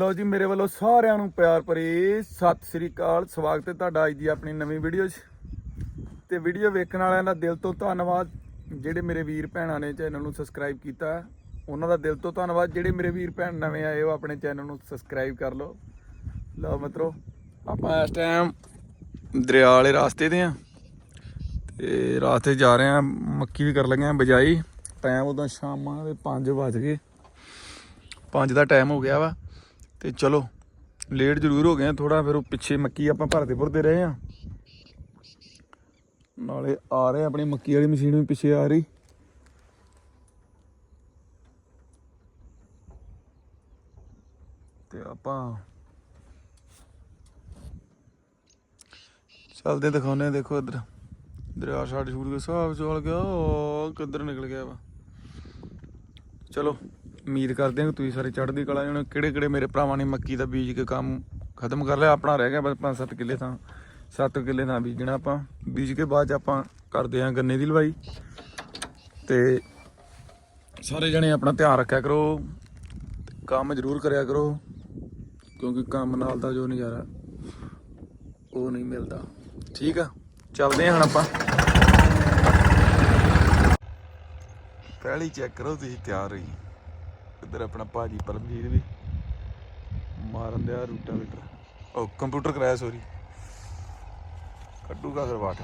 ਲਓ ਜੀ, ਮੇਰੇ ਵੱਲੋਂ ਸਾਰਿਆਂ ਨੂੰ ਪਿਆਰ ਭਰੀ ਸਤਿ ਸ੍ਰੀ ਅਕਾਲ। ਸਵਾਗਤ ਹੈ ਤੁਹਾਡਾ ਅੱਜ ਦੀ ਆਪਣੀ ਨਵੀਂ ਵੀਡੀਓ 'ਚ। ਤੇ ਵੀਡੀਓ ਵੇਖਣ ਵਾਲਿਆਂ ਦਾ ਦਿਲ ਤੋਂ ਧੰਨਵਾਦ, ਜਿਹੜੇ ਮੇਰੇ ਵੀਰ ਭੈਣਾਂ ਨੇ ਚੈਨਲ ਨੂੰ ਸਬਸਕ੍ਰਾਈਬ ਕੀਤਾ। ਉਹਨਾਂ ਦਾ ਦਿਲ ਤੋਂ ਧੰਨਵਾਦ, ਜਿਹੜੇ ਮੇਰੇ ਵੀਰ ਭੈਣ ਨਵੇਂ ਆਏ ਹੋ, ਆਪਣੇ ਚੈਨਲ ਨੂੰ ਸਬਸਕ੍ਰਾਈਬ ਕਰ ਲਓ। ਲਓ ਮਿੱਤਰੋ, ਆਪਾਂ ਇਸ ਟਾਈਮ ਦਰਿਆ ਵਾਲੇ ਰਾਸਤੇ ਤੇ ਆ ਤੇ ਰਾਸਤੇ ਜਾ ਰਹੇ ਆ ਮੱਕੀ ਵੀ ਕਰ ਲੱਗੇ ਆ ਬਜਾਈ। ਟਾਈਮ ਉਦੋਂ ਸ਼ਾਮਾਂ ਦੇ 5 ਵਜ ਗਏ। 5 ਦਾ ਟਾਈਮ ਹੋ ਗਿਆ ਵਾ। ਤੇ ਚਲੋ ਲੇਟ ਜ਼ਰੂਰ ਹੋ ਗਏ ਆ ਥੋੜਾ ਫਿਰ ਉਹ ਪਿੱਛੇ ਮੱਕੀ ਆਪਾਂ ਭਰਦੇ ਭਰਦੇ ਰਹੇ ਆ। ਨਾਲੇ ਆ ਰਹੇ ਆਪਣੀ ਮੱਕੀ ਵਾਲੀ ਮਸ਼ੀਨ ਵੀ ਪਿੱਛੇ ਆ ਰਹੀ। ਤੇ ਆਪਾਂ ਚੱਲਦੇ ਦਿਖਾਉਨੇ ਆ, ਦੇਖੋ ਇੱਧਰ। ਦਰਿਆ ਛੱਡ ਛੂੜ ਕੇ ਸਾਫ਼ ਚੱਲ ਗਿਆ ਕਿੱਧਰ ਨਿਕਲ ਗਿਆ ਵਾ। ਚਲੋ। ਉਮੀਦ ਕਰਦੇ ਹਾਂ ਕਿ ਤੁਸੀਂ ਸਾਰੇ ਚੜ੍ਹਦੀ ਕਲਾ ਜਣੇ ਕਿਹੜੇ ਕਿਹੜੇ ਮੇਰੇ ਭਰਾਵਾਂ ਨੇ ਮੱਕੀ ਦਾ ਬੀਜ ਕੇ ਕੰਮ ਖਤਮ ਕਰ ਲਿਆ? ਆਪਣਾ ਰਹਿ ਗਿਆ ਬਸ 5-7 ਕਿੱਲੇ ਤਾਂ 7 ਕਿੱਲੇ ਤਾਂ ਬੀਜਣਾ ਆਪਾਂ। ਬੀਜ ਕੇ ਬਾਅਦ ਚ ਆਪਾਂ ਕਰਦੇ ਹਾਂ ਗੰਨੇ ਦੀ ਲਵਾਈ। ਤੇ ਸਾਰੇ ਜਣੇ ਆਪਣਾ ਧਿਆਨ ਰੱਖਿਆ ਕਰੋ। ਕੰਮ ਜ਼ਰੂਰ ਕਰਿਆ ਕਰੋ। ਕਿਉਂਕਿ ਕੰਮ ਨਾਲ ਦਾ ਜੋ ਨਜ਼ਾਰਾ ਉਹ ਨਹੀਂ ਮਿਲਦਾ। ਠੀਕ ਆ? ਚੱਲਦੇ ਹਾਂ ਹੁਣ ਆਪਾਂ। ਪਹਿਲੀ ਚੈੱਕ ਕਰੋ ਤੁਸੀਂ ਤਿਆਰ ਹੋਈ। ਇੱਧਰ ਆਪਣਾ ਭਾਜੀ ਪਰਮਜੀਤ ਵੀ ਮਾਰਨ ਦਿਆ ਰੂਟਾ ਵੀਟਰ ਉਹ ਕੰਪਿਊਟਰ ਕਰਾਇਆ ਸੋਰੀ ਕੱਢੂਗਾ ਕਰਵਾਟ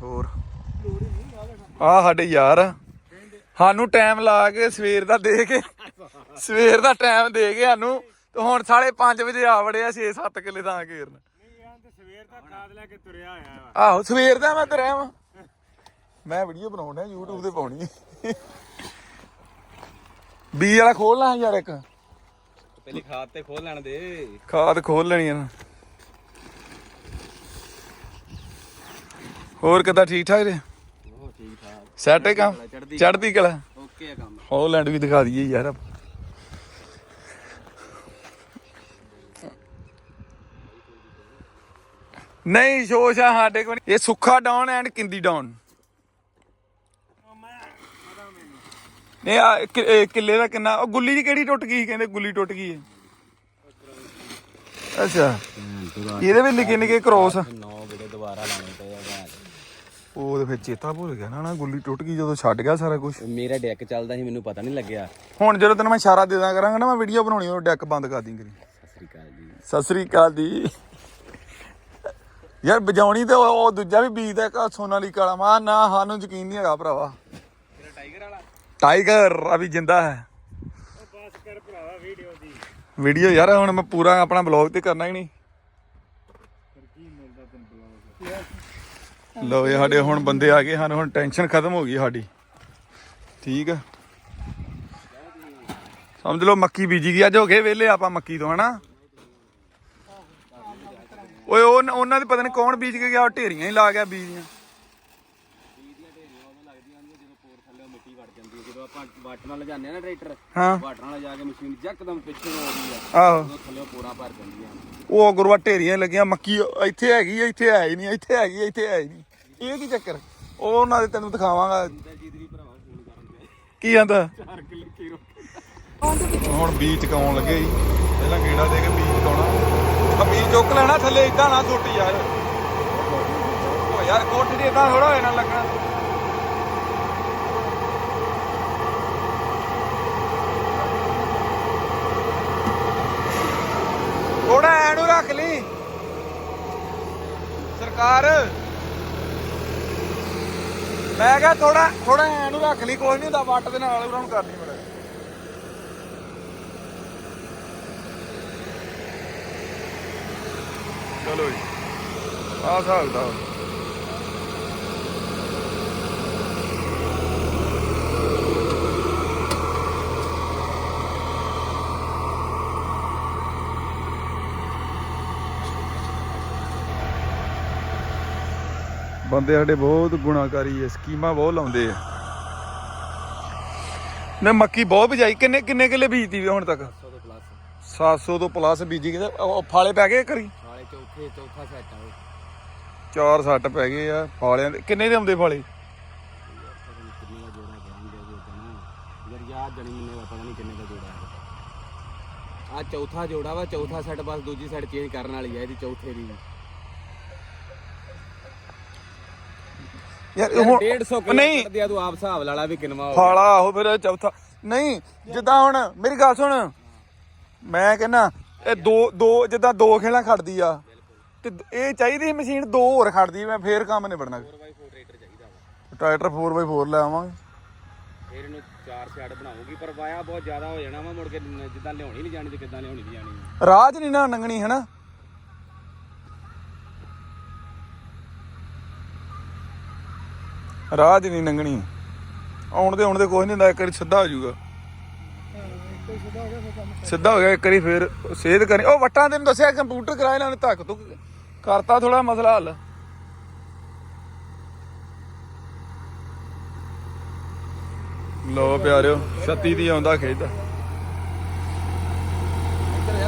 ਹੋਰ? ਆ ਸਾਡੇ ਯਾਰ। ਸਾਨੂੰ ਟਾਈਮ ਲਾ ਕੇ ਸਵੇਰ ਦਾ ਦੇ ਕੇ ਸਵੇਰ ਦਾ ਟਾਈਮ ਦੇ ਕੇ ਸਾਨੂੰ ਤੇ ਹੁਣ ਸਾਢੇ 5 ਵਜੇ ਆ ਵੜਿਆ 6-7 ਕਿੱਲੇ ਤਾਂ ਘੇਰਨ। ਸਵੇਰ ਦਾ ਖਾਦ ਲੈ ਕੇ ਤੁਰਿਆ ਹੋਇਆ ਆਹੋ, ਸਵੇਰ ਦਾ ਮੈਂ ਤੁਰਿਆ ਵਾਂ। ਮੈਂ ਵੀਡੀਓ ਬਣਾਉਣਾ YouTube ਤੇ ਪਾਉਣੀ। ਬੀ ਵਾਲਾ ਖੋਲਣਾ ਯਾਰ ਇੱਕ। ਪਹਿਲੀ ਖਾਦ ਤੇ ਖੋਲ ਲੈਣ ਦੇ। ਖਾਦ ਖੋਲ ਲੈਣੀ ਆ ਹੋਰ ਕਿੱਦਾਂ ਠੀਕ ਠਾਕ ਜੀ? ਉਹ ਠੀਕ ਠਾਕ। ਸੈਟ ਹੈ ਕੰਮ? ਚੜ੍ਹਦੀ ਕਲਾ ਓਕੇ ਆ ਕੰਮ। ਹੌਲੈਂਡ ਵੀ ਦਿਖਾ ਦਈਏ ਯਾਰ। ਨਹੀਂ ਸ਼ੋਸ਼ ਆ ਸਾਡੇ ਕੋਲ ਇਹ Sukha down and Kindi down. ਨਹੀਂ ਆ ਕਿ- ਇਹ ਕਿੱਲੇ ਦਾ ਕਿੰਨਾ? ਉਹ ਗੁੱਲੀ ਦੀ ਕਿਹੜੀ ਟੁੱਟ ਗਈ ਕਹਿੰਦੇ ਗੁੱਲੀ ਟੁੱਟ ਗਈ ਹੈ। ਅੱਛਾ। ਇਹਦੇ ਵੀ ਨਿੱਕੇ ਨਿੱਕੇ ਕ੍ਰੋਸ 9 ਵਜੇ ਦੁਬਾਰਾ ਲਾਣੇ ਪਏ ਆ ਭੈਣ ਉਹ ਤੇ ਫਿਰ ਚੇਤਾ ਭੁੱਲ ਗਿਆ ਨਾ ਨਾ ਗੁੱਲੀ ਟੁੱਟ ਗਈ ਜਦੋਂ ਛੱਡ ਗਿਆ ਸਾਰਾ ਕੁਝ ਮੇਰਾ ਡੈਕ ਚੱਲਦਾ ਸੀ ਮੈਨੂੰ ਪਤਾ ਨਹੀਂ ਲੱਗਿਆ। ਹੁਣ ਜਦੋਂ ਤੈਨੂੰ ਮੈਂ ਇਸ਼ਾਰਾ ਦੇ ਦਾਂ ਕਰਾਂਗਾ ਨਾ ਮੈਂ ਵੀਡੀਓ ਬਣਾਉਣੀ ਉਹ ਡੈਕ ਬੰਦ ਕਰ ਦੀ ਕਰੀ ਸਤਿ ਸ੍ਰੀ ਅਕਾਲ ਜੀ। ਸਤਿ ਸ੍ਰੀ ਅਕਾਲ ਦੀ ਯਾਰ ਵਜਾਉਣੀ ਤੇ ਉਹ ਉਹ ਦੂਜਾ ਵੀ ਬੀਜਦਾ ਇੱਕ ਸੋਨਾਲੀ ਕਾਲਾ ਮਾ ਨਾ ਸਾਨੂੰ ਯਕੀਨ ਨਹੀਂ ਹੈਗਾ ਭਰਾਵਾ। ਟਾਈਗਰ, ਅਭੀ ਜਿੰਦਾ ਹੈ। ਬਸ ਕਰ ਭਰਾਵਾ ਵੀਡੀਓ ਦੀ ਵੀਡੀਓ ਯਾਰ, ਹੁਣ ਮੈਂ ਪੂਰਾ ਆਪਣਾ ਬਲੌਗ ਤੇ ਕਰਨਾ ਹੀ ਨਹੀਂ। ਕੀ ਇਹ ਸਾਡੇ ਹੁਣ ਬੰਦੇ ਆ ਗਏ ਹਨ, ਹੁਣ ਟੈਨਸ਼ਨ ਖਤਮ ਹੋ ਗਈ ਸਾਡੀ। ਠੀਕ ਆ। ਸਮਝ ਲਓ, ਮੱਕੀ ਬੀਜੀ ਗਈ, ਅੱਜ ਹੋ ਗਏ ਵਿਹਲੇ ਆਪਾਂ ਮੱਕੀ ਤੋਂ, ਹਨਾ? ਓਏ ਉਹਨਾਂ ਦੇ ਪਤਾ ਨਹੀਂ ਕੌਣ ਬੀਜ ਕੇ ਗਿਆ ਢੇਰੀਆਂ ਹੀ ਲਾ ਗਿਆ ਬੀਜੀਆਂ ਬੀਦੀਆਂ ਢੇਰੀਆਂ ਉਦੋਂ ਲੱਗਦੀਆਂ ਨੇ ਜਦੋਂ ਪੋਰ ਥੱਲੇ ਮਿੱਟੀ ਵੜ ਜਾਂਦੀ ਜਦੋਂ ਆਪਾਂ ਵਾਟਰ ਨਾਲ ਲਿਜਾਂਦੇ ਆ ਨਾ ਟਰੈਕਟਰ ਹਾਂ। ਵਾਟਰ ਨਾਲ ਜਾ ਕੇ ਮਸ਼ੀਨ ਯਕਦਮ ਪਿੱਛੇ ਨੂੰ ਆਉਂਦੀ ਆ। ਆਹੋ। ਉਦੋਂ ਥੱਲੇ ਪੋਰਾ ਭਰ ਜਾਂਦੀਆਂ ਨੇ। ਉਹ ਗੁਰੂਆ ਢੇਰੀਆਂ ਲੱਗੀਆਂ ਮੱਕੀ ਇੱਥੇ ਹੈਗੀ ਆ, ਇੱਥੇ ਹੈ ਹੀ ਨਹੀਂ ਇੱਥੇ ਹੈਗੀ ਆ, ਇੱਥੇ ਹੈ ਹੀ ਨਹੀਂ। ਇਹ ਕੀ ਚੱਕਰ? ਉਹ ਉਹਨਾਂ ਦੇ ਤੈਨੂੰ ਦਿਖਾਵਾਂਗਾ। ਇੰਦਰਜੀਤ ਵੀ ਭਰਾਵਾ ਫੋਨ ਕਰਨ ਪਿਆ ਕੀ ਕਹਿੰਦਾ 4 ਕਿੱਲੇ ਕੀਰੋ ਹੁਣ ਬੀਜ ਚਕਾਉਣ ਲੱਗੇ ਜੀ। ਪਹਿਲਾਂ ਗੇੜਾ ਦੇ ਕੇ ਬੀਜ ਚਕਾਉਣਾ। ਆ ਬੀਜ ਚੁੱਕ ਲੈਣਾ ਥੱਲੇ ਇਦਾਂ ਨਾ ਸੁੱਟ ਯਾਰ। ਉਹ ਯਾਰ ਕੋਠੀ ਦੀ ਇਦਾਂ ਥੋੜਾ ਹੋਏ ਨਾ ਲੱਗਣਾ ਥੋੜਾ ਐ ਨੂੰ ਰੱਖ ਲਈ ਸਰਕਾਰ ਮੈਂ ਕਿਹਾ ਥੋੜਾ ਥੋੜਾ ਐਂ ਨੂੰ ਰੱਖ ਲਈ ਕੋਈ ਨਹੀਂ ਹੁੰਦਾ, ਵੱਟ ਦੇ ਨਾਲ ਉਹਨਾਂ ਨੂੰ ਕਰਨੀ ਬੜਾ ਚਲੋ ਜੀ। ਆ ਦਾ ਬੰਦੇ ਸਾਡੇ ਬਹੁਤ ਗੁਣਾਕਾਰੀ ਐ ਸਕੀਮਾਂ ਬਹੁਤ ਲਾਉਂਦੇ ਆ। ਨੇ ਮੱਕੀ ਬਹੁਤ ਬਜਾਈ ਕਿੰਨੇ ਕਿੰਨੇ ਕਿੱਲੇ ਬੀਜਦੀ ਵੀ ਹੁਣ ਤੱਕ? 100 ਤੋਂ ਪਲੱਸ 700 ਤੋਂ ਪਲੱਸ ਬੀਜੀ ਕਿਤੇ? ਉਹ ਫਾਲੇ ਪੈ ਗਏ ਕਰੀ ਨਾਲੇ ਚੌਥੇ ਚੌਥਾ ਸੈੱਟ ਆ ਚਾਰ ਸੱਟ ਪੈ ਗਏ ਆ ਫਾਲਿਆਂ ਦੇ। ਕਿੰਨੇ ਦੇ ਆਉਂਦੇ ਫਾਲੇ? ਆ ਚੌਥਾ ਜੋੜਾ ਵਾ ਚੌਥਾ ਸੈੱਟ ਬਸ ਦੂਜੀ ਸਾਈਡ ਚੇਂਜ ਕਰਨ ਵਾਲੀ ਹੈ ਇਹਦੀ ਚੌਥੇ ਦੀ ਯਾਰ ਇਹ ਹੁਣ 150 ਕਿਲੋ ਨਹੀਂ। ਕੱਢਦੇ ਆ ਤੂੰ ਆਪ ਹਿਸਾਬ ਲਾ ਲਾ ਵੀ ਕਿੰਨਵਾ ਹੋ ਫਾਲਾ ਆਹੋ ਫਿਰ ਚੌਥਾ। ਨਹੀਂ ਜਿੱਦਾਂ ਹੁਣ ਮੇਰੀ ਗੱਲ ਸੁਣ। ਮੈਂ ਕਹਿੰਨਾ ਇਹ ਦੋ ਦੋ ਜਿੱਦਾਂ ਦੋ ਖੇਲਾਂ ਖੜਦੀ ਆ ਤੇ ਇਹ ਚਾਹੀਦੀ ਮਸ਼ੀਨ ਦੋ ਹੋਰ ਖੜਦੀ ਮੈਂ ਫੇਰ ਕੰਮ ਨਿਬੜਨਾ। 4x4 ਟਰੈਕਟਰ ਚਾਹੀਦਾ ਵਾ ਟਰੈਕਟਰ 4x4 ਲੈ ਆਵਾਂਗੇ। ਫਿਰ ਇਹਨੂੰ ਚਾਰ ਛੱਡ ਬਣਾਉਗੀ ਪਰ ਵਾਇਆ ਬਹੁਤ ਜ਼ਿਆਦਾ ਹੋ ਜਾਣਾ ਵਾ ਮੁੜ ਕੇ ਜਿੱਦਾਂ ਲਿਆਉਣੀ ਨਹੀਂ ਜਾਣੀ ਤੇ ਕਿੱਦਾਂ ਲਿਆਉਣੀ ਨਹੀਂ ਜਾਣੀ ਰਾਜ ਨਹੀਂ ਨਾ ਨੰਗਣੀ ਰਾਹ ਰਾਜ ਨਹੀਂ ਲੰਘਣੀ। ਆਉਣ ਦੇ ਆਉਣ ਦੇ ਕੁਝ ਨਹੀਂ ਹੁੰਦਾ, ਇੱਕ ਵਾਰੀ ਸਿੱਧਾ ਹੋ ਜਾਊਗਾ। ਸਿੱਧਾ ਹੋ ਗਿਆ, ਇੱਕ ਵਾਰੀ ਫੇਰ ਸੇਧ ਕਰੀ ਉਹ ਵਟਾਂ ਤੈਨੂੰ ਦੱਸਿਆ, ਕੰਪਿਊਟਰ ਕਰਾਇਆ ਇਹਨਾਂ ਨੇ ਧੱਕ ਤੂੰ ਕਰਤਾ ਥੋੜਾ ਮਸਲਾ ਹੱਲ। ਲੋ ਪਿਆਰਿਓ 36 ਦੀ ਆਉਂਦਾ ਖੇਡਦਾ ਇੱਧਰ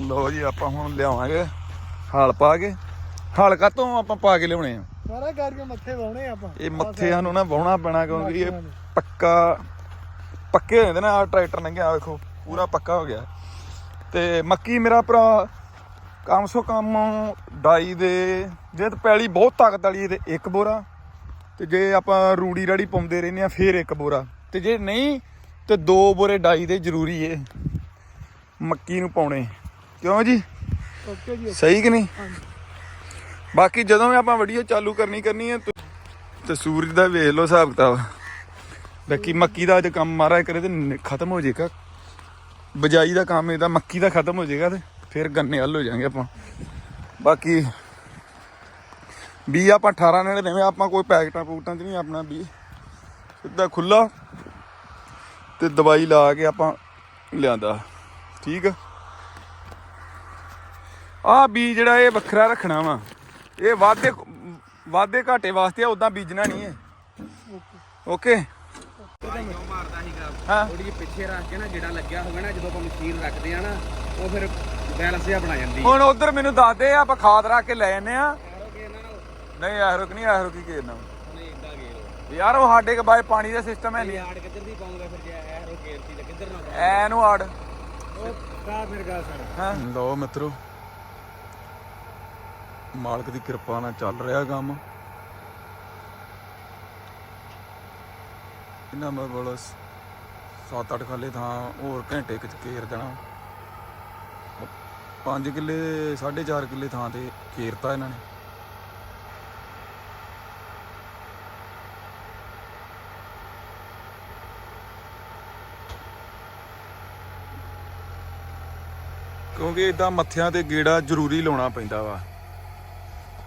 ਲੋ ਜੀ, ਆਪਾਂ ਹੁਣ ਲਿਆਵਾਂਗੇ, ਹਾਲ ਪਾ ਕੇ। ਹਲ ਕਾਤੋਂ ਆਪਾਂ ਪਾ ਕੇ ਲਿਆਉਣੇ ਆ। ਸਾਰਾ ਕਰਕੇ ਮੱਥੇ ਵਾਉਣੇ ਆਪਾਂ। ਇਹ ਮੱਥੇ ਸਾਨੂੰ ਨਾ ਵਾਹੁਣਾ ਪੈਣਾ ਕਿਉਂਕਿ ਇਹ ਪੱਕਾ ਪੱਕੇ ਹੋ ਜਾਂਦੇ ਨਾ ਆਹ ਟਰੈਕਟਰ ਲੰਘਿਆ ਵੇਖੋ ਪੂਰਾ ਪੱਕਾ ਹੋ ਗਿਆ। ਤੇ ਮੱਕੀ ਮੇਰਾ ਭਰਾ ਕਮ ਸੋ ਕਮ ਡਾਈ ਦੇ ਜੇ ਤੇ ਪੈਲੀ ਬਹੁਤ ਤਾਕਤ ਵਾਲੀ ਤੇ ਇੱਕ ਬੋਰਾ। ਤੇ ਜੇ ਆਪਾਂ ਰੂੜੀ ਰਾੜੀ ਪਾਉਂਦੇ ਰਹਿੰਦੇ ਆ ਫੇਰ ਇੱਕ ਬੋਰਾ। ਤੇ ਜੇ ਨਹੀਂ ਤੇ ਦੋ ਬੋਰੇ ਡਾਈ ਦੇ ਜ਼ਰੂਰੀ ਏ ਮੱਕੀ ਨੂੰ ਪਾਉਣੇ। ਕਿਉਂ ਜੀ? ਓਕੇ ਜੀ ਸਹੀ ਕਿ ਨਹੀਂ? ਬਾਕੀ ਜਦੋਂ ਵੀ ਆਪਾਂ ਵੀਡੀਓ ਚਾਲੂ ਕਰਨੀ ਕਰਨੀ ਹੈ, ਤੇ- ਸੂਰਜ ਦਾ ਵੇਖ ਲਓ ਹਿਸਾਬ ਕਿਤਾਬ। ਬਾਕੀ ਮੱਕੀ ਦਾ ਅੱਜ ਕੰਮ ਮਾਰਾ ਕਰੇ ਤੇ ਖਤਮ ਹੋ ਜਾਏਗਾ। ਬਜਾਈ ਦਾ ਕੰਮ ਇਹਦਾ, ਮੱਕੀ ਦਾ ਖਤਮ ਹੋ ਜਾਏਗਾ ਤੇ ਫਿਰ ਗੰਨੇ ਹੱਲ ਹੋ ਜਾਾਂਗੇ ਆਪਾਂ। ਬਾਕੀ ਵੀ ਆਪਾਂ 18 ਨੇੜੇ ਨਵੇਂ ਆਪਾਂ ਕੋਈ ਪੈਕਟਾਂ ਪੂਕਟਾਂ 'ਚ ਨਹੀਂ ਆਪਣਾ ਵੀ ਸਿੱਧਾ ਖੁੱਲਾ ਤੇ ਦਵਾਈ ਲਾ ਕੇ ਆਪਾਂ ਲਿਆਂਦਾ। ਠੀਕ ਆ? ਆ ਬੀ ਜਿਹੜਾ ਇਹ ਵੱਖਰਾ ਰੱਖਣਾ ਵਾ। ਇਹ ਵਾਧੇ ਵਾਧੇ ਘਾਟੇ ਵਾਸਤੇ ਉਦਾਂ ਬੀਜਣਾ ਨਹੀਂ ਹੈ ਓਕੇ। ਕਿਉਂ ਮਾਰਦਾ ਸੀਗਾ ਹਾਂ। ਥੋੜੀ ਜਿਹੀ ਪਿੱਛੇ ਰੱਖ ਕੇ ਨਾ ਜਿਹੜਾ ਲੱਗਿਆ ਹੋਵੇ ਨਾ ਜਦੋਂ ਆਪਾਂ ਮਸ਼ੀਨ ਰੱਖਦੇ ਆ ਨਾ ਉਹ ਫਿਰ ਬੈਲੈਂਸ ਜਿਹਾ ਬਣਾ ਜਾਂਦੀ ਹੁਣ ਉਧਰ ਮੈਨੂੰ ਦੱਸਦੇ ਆ ਆਪਾਂ ਖਾਦ ਰੱਖ ਕੇ ਲੈ ਜੰਨੇ ਆ। ਯਾਰੋ ਕਿ ਇਹਨਾਂ ਨਾਲ ਨਹੀਂ ਐਹਰੋ ਕਿ ਨਹੀਂ ਕੀ ਕਰਨਾ ਨਹੀਂ ਇਦਾਂ ਗੇਰ ਯਾਰ ਉਹ ਸਾਡੇ ਕੇ ਬਾਏ ਪਾਣੀ ਦਾ ਸਿਸਟਮ ਹੈ ਨਹੀਂ ਆੜ ਕਿੱਧਰ ਦੀ ਪਾਉਂਗਾ ਫਿਰ ਜੇ ਇਹ ਰੋ ਗੇਰਤੀ ਤੇ ਕਿੱਧਰ ਨਾ ਐ ਨੂੰ ਆੜ। ਉਹ ਕਾ ਮੇਰੇ ਗੱਲ ਸਰ ਹਾਂ। ਲਓ ਮਿੱਤਰੋ ਮਾਲਕ ਦੀ ਕਿਰਪਾ ਨਾਲ ਚੱਲ ਰਿਹਾ ਕੰਮ। ਇਹਨਾਂ ਮੈਂ ਬੋਲ ਸੱਤ ਅੱਠ ਖਾਲੇ ਥਾਂ ਹੋਰ ਘੰਟੇ ਕੁ ਚ ਕੇਰ ਦੇਣਾ। 5 ਕਿੱਲੇ 4.5 ਕਿੱਲੇ ਥਾਂ ਤੇ ਕੇਰਤਾ ਇਹਨਾਂ ਨੇ। ਕਿਉਂਕਿ ਇਦਾਂ ਮੱਥਿਆਂ ਤੇ ਗੇੜਾ ਜ਼ਰੂਰੀ ਲਾਉਣਾ ਪੈਂਦਾ ਵਾ।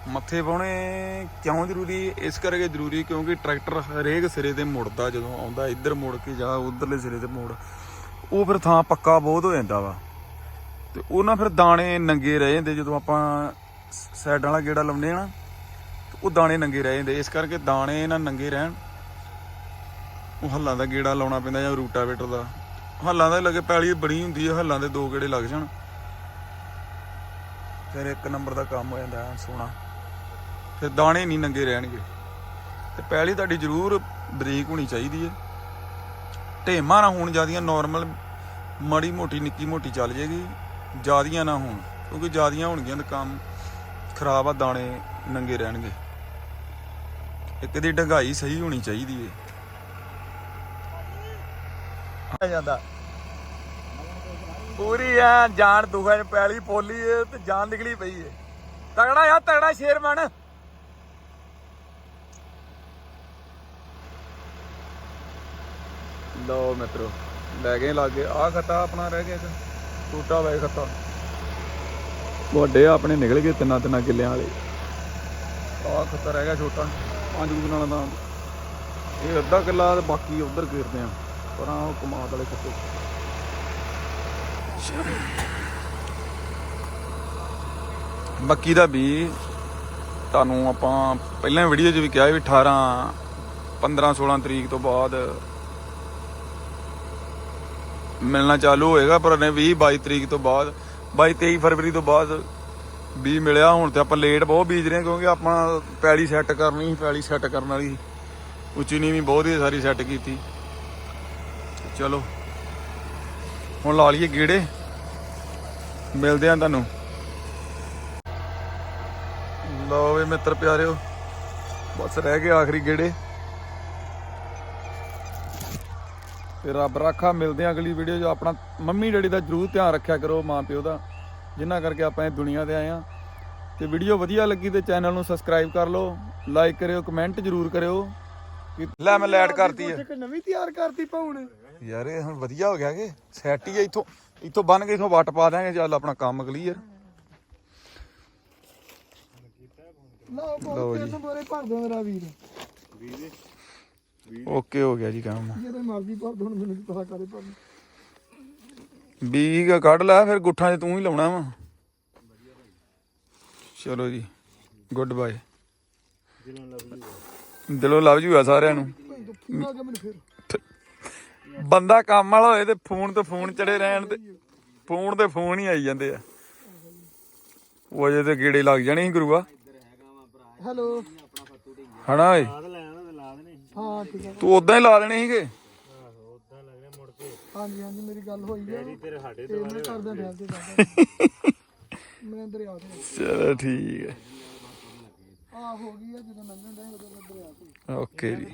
ਮੱਥੇ ਪਾਉਣੇ ਕਿਉਂ ਜ਼ਰੂਰੀ? ਇਸ ਕਰਕੇ ਜ਼ਰੂਰੀ ਕਿਉਂਕਿ ਟਰੈਕਟਰ ਹਰੇਕ ਸਿਰੇ ਤੇ ਮੁੜਦਾ ਜਦੋਂ ਆਉਂਦਾ, ਇੱਧਰ ਮੁੜ ਕੇ ਜਾ ਉਧਰਲੇ ਸਿਰੇ ਤੇ ਮੁੜ। ਉਹ ਫਿਰ ਥਾਂ ਪੱਕਾ ਬਹੁਤ ਹੋ ਜਾਂਦਾ ਵਾ। ਤੇ ਉਹ ਨਾ ਫਿਰ ਦਾਣੇ ਨੰਗੇ ਰਹਿ ਜਾਂਦੇ, ਜਦੋਂ ਆਪਾਂ ਸਾਈਡ ਵਾਲਾ ਗੇੜਾ ਲਾਉਂਦੇ ਆ ਨਾ ਉਹ ਦਾਣੇ ਨੰਗੇ ਰਹਿ ਜਾਂਦੇ। ਇਸ ਕਰਕੇ ਦਾਣੇ ਨਾ ਨੰਗੇ ਰਹਿਣ। ਉਹ ਹੱਲਾਂ ਦਾ ਗੇੜਾ ਲਾਉਣਾ ਪੈਂਦਾ ਜਾਂ ਰੂਟਾਵੇਟਰ ਦਾ। ਹੱਲਾਂ ਦਾ ਲੱਗੇ ਪੈਲੀ ਬਣੀ ਹੁੰਦੀ ਹੈ ਹੱਲਾਂ ਦੇ ਦੋ ਗੇੜੇ ਲੱਗ ਜਾਣ। ਫਿਰ ਇੱਕ ਨੰਬਰ ਦਾ ਕੰਮ ਹੋ ਜਾਂਦਾ ਐਨ ਸੋਹਣਾ ਫਿਰ ਦਾਣੇ ਨਹੀਂ ਨੰਗੇ ਰਹਿਣਗੇ। ਤੇ ਪਹਿਲੀ ਤੁਹਾਡੀ ਜ਼ਰੂਰ ਬਰੀਕ ਹੋਣੀ ਚਾਹੀਦੀ ਹੈ ਢੇਮਾਂ ਨਾ ਹੋਣ, ਜਿਆਦੀਆਂ ਨਾਰਮਲ ਮਾੜੀ ਮੋਟੀ, ਨਿੱਕੀ ਮੋਟੀ ਚੱਲ ਜੇਗੀ, ਜਿਆਦੀਆਂ ਨਾ ਹੋਣ, ਕਿਉਂਕਿ ਜਿਆਦੀਆਂ ਹੋਣਗੀਆਂ ਤਾਂ ਕੰਮ ਖਰਾਬ ਆ, ਦਾਣੇ ਨੰਗੇ ਰਹਿਣਗੇ। ਇੱਕ ਦੀ ਢੰਗਾਈ ਸਹੀ ਹੋਣੀ ਚਾਹੀਦੀ ਹੈ ਆ ਜਾਂਦਾ। ਪੂਰੀ ਆ ਜਾਨ ਦੁਖਾਂ ਪੈਲੀ ਪੋਲੀ ਏ, ਤੇ ਜਾਨ ਨਿਕਲੀ ਪਈ ਏ। ਤਗੜਾ ਯਾ ਤਗੜਾ ਸ਼ੇਰ ਬਣ। ਲਓ ਮਿੱਤਰੋ, ਲੈ ਗਏ ਲਾਗੇ। ਆ ਖੱਤਾ ਆਪਣਾ ਰਹਿ ਗਿਆ ਇੱਕ ਟੂਟਾ ਵੇ ਖੱਤਾ। ਵੱਡੇ ਆਪਣੇ ਨਿਕਲ ਗਏ ਤਿੰਨਾਂ ਤਿੰਨਾਂ ਕਿੱਲਿਆਂ ਵਾਲੇ। ਆ ਖੱਤਾ ਰਹਿ ਗਿਆ ਛੋਟਾ। ਪੰਜ ਕੁ ਦਾ। ਇਹ ਅੱਧਾ ਕਿੱਲਾ ਤੇ ਬਾਕੀ ਉਧਰ ਘੇਰਦੇ ਆ। ਪਰ ਆ ਕਮਾਦ ਵਾਲੇ ਖੱਤੇ। ਮੱਕੀ ਦਾ ਵੀ ਤੁਹਾਨੂੰ ਆਪਾਂ ਪਹਿਲਾਂ ਵੀਡੀਓ 'ਚ ਵੀ ਕਿਹਾ ਵੀ 18 15 16 ਤਰੀਕ ਤੋਂ ਬਾਅਦ ਮਿਲਣਾ ਚਾਲੂ ਹੋਏਗਾ, ਪਰ ਨੇ 20 22 ਤਰੀਕ ਤੋਂ ਬਾਅਦ 22 23 ਫਰਵਰੀ ਤੋਂ ਬਾਅਦ ਵੀ ਮਿਲਿਆ, ਹੁਣ ਤੇ ਆਪਾਂ ਲੇਟ ਬਹੁਤ ਬੀਜ ਰਹੇ ਹਾਂ, ਕਿਉਂਕਿ ਆਪਾਂ ਪੈਲੀ ਸੈੱਟ ਕਰਨੀ ਸੀ, ਪੈਲੀ ਸੈੱਟ ਕਰਨ ਵਾਲੀ ਸੀ। ਉੱਚੀ ਨੀਵੀਂ ਬਹੁਤ ਹੀ ਸਾਰੀ ਸੈੱਟ ਕੀਤੀ। ਚਲੋ, ਹੁਣ ਲਾ ਲਈਏ ਗੇੜੇ। ਮਿਲਦੇ ਆਂ ਤੁਹਾਨੂੰ। ਲਓ ਵੇ ਮਿੱਤਰ ਪਿਆਰਿਓ, ਬਸ ਰਹਿ ਗਏ ਆਖਰੀ ਗੇੜੇ। ਤੇ ਰੱਬ ਰਾਖਾ ਮਿਲਦੇ ਆਂ ਅਗਲੀ ਵੀਡੀਓ 'ਚ। ਆਪਣਾ ਮੰਮੀ ਡੈਡੀ ਦਾ ਜਰੂਰ ਧਿਆਨ ਰੱਖਿਆ ਕਰੋ ਮਾਂ ਪਿਓ ਦਾ ਜਿੰਨਾ ਕਰਕੇ ਆਪਾਂ ਇਹ ਦੁਨੀਆ ਤੇ ਆਏ ਆ। ਤੇ ਵੀਡੀਓ ਵਧੀਆ ਲੱਗੀ ਤੇ ਚੈਨਲ ਨੂੰ ਸਬਸਕ੍ਰਾਈਬ ਕਰ ਲਓ ਲਾਈਕ ਕਰਿਓ ਕਮੈਂਟ ਜਰੂਰ ਕਰਿਓ। ਕਿ- ਲੈ ਮੈਂ ਲੈਟ ਕਰਤੀ ਆ। ਇੱਕ ਨਵੀਂ ਤਿਆਰ ਕਰਤੀ ਪਾਉਣ ਯਾਰ ਇਹ ਹੁਣ ਵਧੀਆ ਹੋ ਗਿਆ ਕਿ? ਸੈਟ ਹੀ ਇੱਥੋਂ ਇੱਥੋਂ ਬੰਨ ਕੇ ਇੱਥੋਂ ਵੱਟ ਪਾ ਦਾਂਗੇ ਚੱਲ ਆਪਣਾ ਕੰਮ ਕਲੀਅਰ ਲਓ ਬਹੁਤ ਜੀ। ਤਿੰਨ ਬੋਰੇ ਭਰ ਦੋ ਮੇਰਾ ਵੀਰ ਓਕੇ ਹੋ ਗਿਆ ਜੀ ਕੰਮ। ਜਿਹਦੇ ਮਰਜ਼ੀ ਦੋ ਹੁਣ ਮੈਨੂੰ ਕੀ ਪਤਾ ਕਰੇ ਭਰ ਬੀਗ ਕੱਢ ਲੈ ਫਿਰ ਗੁੱਠਾਂ 'ਚ ਤੂੰ ਹੀ ਲਾਉਣਾ ਵਾ। ਚਲੋ ਜੀ ਗੁੱਡ ਬਾਏ। ਦਿਲੋਂ ਲਵ ਜੂ ਆ ਸਾਰਿਆਂ ਨੂੰ। ਫੋਨ ਆ ਗਿਆ ਮੈਨੂੰ ਫਿਰ। ਬੰਦਾ ਕੰਮ ਵਾਲਾ ਹੋਏ ਤੇ ਫੋਨ ਤੇ ਫੋਨ ਚੜੇ ਰਹਿਣ ਤੇ ਫੋਨ ਤੇ ਫੋਨ ਹੀ ਆਈ ਜਾਂਦੇ ਆ। ਉਹ ਅਜੇ ਤੇ ਗੇੜੇ ਲੱਗ ਜਾਣੇ ਸੀ ਗੁਰੂਆ। ਹੈਲੋ। ਹਨਾ ਓਏ? ਹਾਂ ਠੀਕ ਹੈ। ਤੂੰ ਉਦਾਂ ਹੀ ਲਾ ਦੇਣੇ ਸੀਗੇ? ਹਾਂਜੀ ਹਾਂਜੀ ਮੇਰੀ ਗੱਲ ਹੋਈ ਹੈ ਤੇਰੇ ਸਾਡੇ ਤੋਂ ਮੈਂ ਕਰਦਾ ਠਹਿਰ ਕੇ ਕਰਦਾ ਮੈਂ ਅੰਦਰ ਆ ਗਿਆ ਚਲੋ ਠੀਕ ਹੈ। ਆ ਹੋ ਗਈ ਹੈ ਜਦੋਂ ਲੰਘਣ ਦੇ ਉਦੋਂ ਮੈਂ ਅੰਦਰ ਆ ਗਿਆ ਓਕੇ ਜੀ।